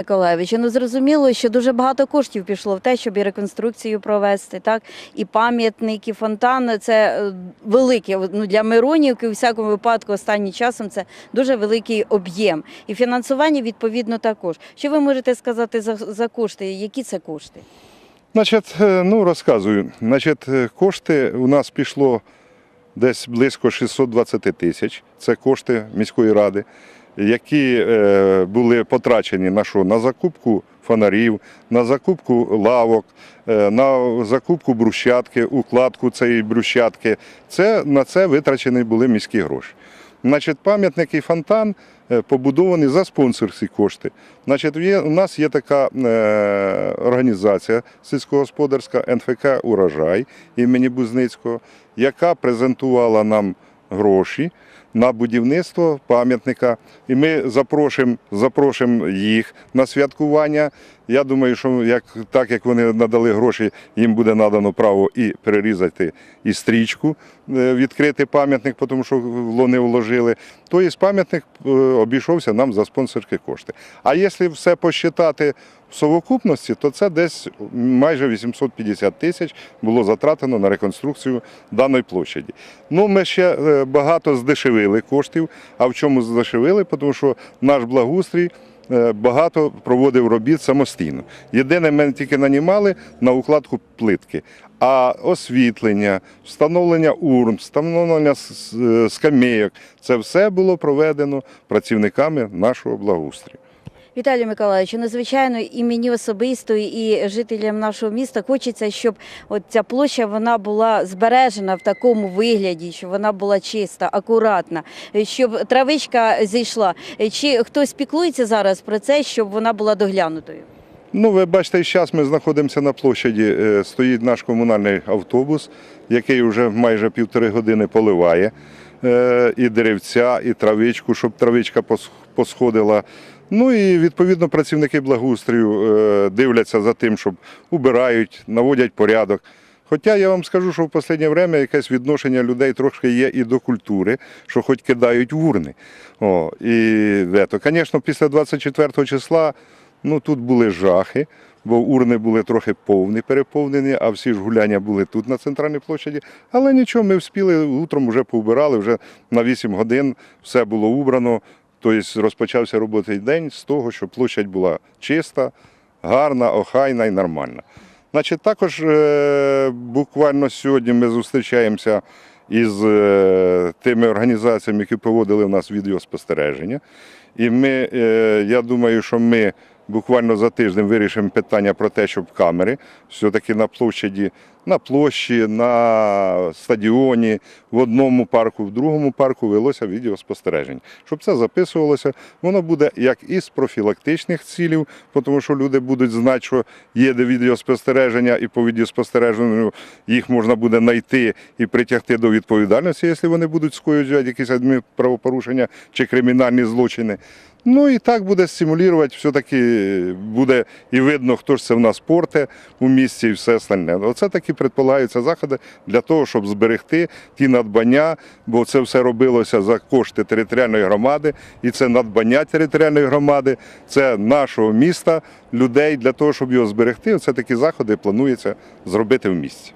Миколаївич, ну зрозуміло, що дуже багато коштів пішло в те, щоб і реконструкцію провести, так і пам'ятник, і фонтан. Це е, велике ну, для Миронівки. У всякому випадку, останнім часом це дуже великий об'єм. І фінансування відповідно також. Що ви можете сказати за, за кошти? Які це кошти? Значить, е, ну розказую. Значить, е, кошти у нас пішло десь близько 620 тисяч. Це кошти міської ради, які е, були потрачені на що? На закупку фонарів, на закупку лавок, е, на закупку брусчатки, укладку цієї брусчатки. Це, на це витрачені були міські гроші. Значить, пам'ятник і фонтан е, побудовані за спонсорські кошти. Значить, у нас є така організація сільськогосподарська НФК Урожай імені Бузницького, яка презентувала нам гроші на будівництво пам'ятника. І ми запрошуємо, запрошуємо їх на святкування. Я думаю, що як, так як вони надали гроші, їм буде надано право і перерізати і стрічку, е, відкрити пам'ятник, тому що вони вложили. Тобто пам'ятник е, обійшовся нам за спонсорські кошти. А якщо все посчитати в совокупності, то це десь майже 850 тисяч було затратено на реконструкцію даної площаді. Ну, ми ще е, багато здешевили коштів. А в чому здешевили? Тому що наш благоустрій е, багато проводив робіт самостійно. Єдине, ми тільки нанімали на укладку плитки. А освітлення, встановлення урн, встановлення е, скамейок це все було проведено працівниками нашого благоустрою. Віталій Миколаївич, ну, звичайно, і мені особисто, і жителям нашого міста хочеться, щоб от ця площа вона була збережена в такому вигляді, щоб вона була чиста, акуратна, щоб травичка зійшла. Чи хтось піклується зараз про це, щоб вона була доглянутою? Ну, ви бачите, зараз ми знаходимося на площаді. е, Стоїть наш комунальний автобус, який вже майже півтори години поливає е, і деревця, і травичку, щоб травичка посходила. Ну і відповідно працівники благоустрою е, дивляться за тим, щоб убирають, наводять порядок. Хоча я вам скажу, що в останнє время якесь відношення людей трошки є і до культури, що хоч кидають в урни. О, і вето. Звісно, після 24 числа ну, тут були жахи, бо урни були трохи повні, переповнені, а всі ж гуляння були тут на центральній площаді. Але нічого, ми вспіли, утром вже поубирали, вже на 8 годин все було убрано. Тобто розпочався робочий день з того, що площадь була чиста, гарна, охайна і нормальна. Значить, також е, буквально сьогодні ми зустрічаємося із е, тими організаціями, які проводили в нас відеоспостереження. І ми, е, я думаю, що ми буквально за тиждень вирішимо питання про те, щоб камери все-таки на площаді, на площі, на стадіоні, в одному парку, в другому парку велося відеоспостереження. Щоб це записувалося, воно буде як із профілактичних цілів, тому що люди будуть знати, що є де відеоспостереження, і по відеоспостереженню їх можна буде знайти і притягти до відповідальності, якщо вони будуть скоювати якісь адмінправопорушення чи кримінальні злочини. Ну і так буде стимулювати, все-таки буде і видно, хто ж це в нас порте у місті і все остальне. Оце такі предполагаються заходи для того, щоб зберегти ті надбання, бо це все робилося за кошти територіальної громади, і це надбання територіальної громади, це нашого міста, людей для того, щоб його зберегти. Оце такі заходи планується зробити в місті.